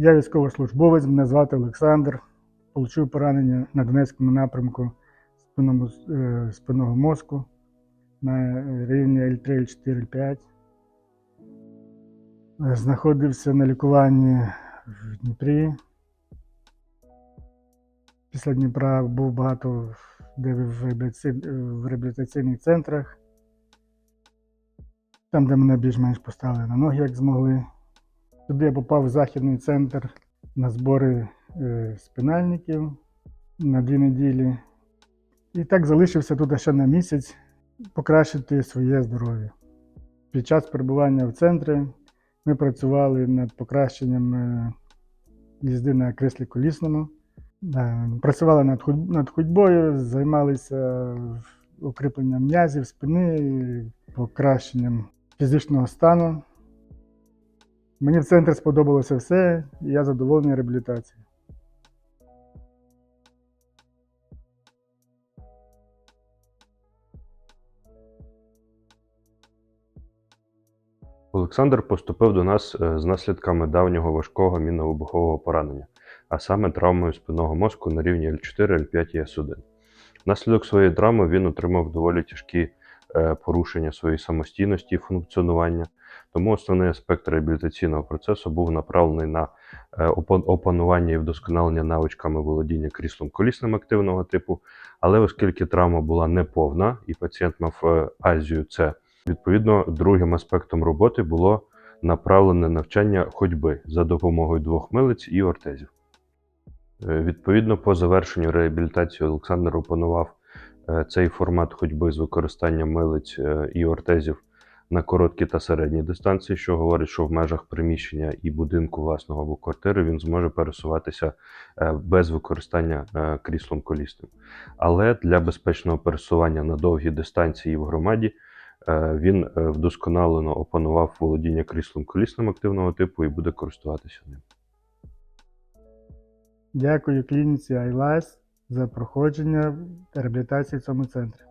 Я військовослужбовець, мене звати Олександр. Получив поранення на Донецькому напрямку спинному, е, спинного мозку на рівні L3, L4, L5. Е, Знаходився на лікуванні в Дніпрі. Після Дніпра був багато де в реабілітаційних центрах. Там, де мене більш-менш поставили на ноги, як змогли. Туди я попав в західний центр на збори е, спинальників на дві неділі. І так залишився тут ще на місяць покращити своє здоров'я. Під час перебування в центрі ми працювали над покращенням е, їзди на креслі колісному. Е, Працювали над ходьбою, займалися укріпленням м'язів, спини, покращенням фізичного стану. Мені в центрі сподобалося все, і я задоволений реабілітацією. Олександр поступив до нас е, з наслідками давнього важкого мінно-вибухового поранення, а саме травмою спинного мозку на рівні L4, L5 і S1. Внаслідок своєї травми він отримав доволі тяжкі порушення своєї самостійності і функціонування. Тому основний аспект реабілітаційного процесу був направлений на е, опанування і вдосконалення навичками володіння кріслом колісним активного типу. Але оскільки травма була неповна і пацієнт мав е, азію С, Відповідно, другим аспектом роботи було направлене навчання ходьби за допомогою двох милиць і ортезів. Е, Відповідно, по завершенню реабілітації Олександр опанував е, цей формат ходьби з використанням милиць е, і ортезів на короткі та середні дистанції, що говорить, що в межах приміщення і будинку власного або квартири він зможе пересуватися е, без використання е, кріслом колісним. Але для безпечного пересування на довгі дистанції в громаді Е, Він е, вдосконалено опанував володіння кріслом колісним активного типу і буде користуватися ним. Дякую клініці iLife за проходження реабілітації в цьому центрі.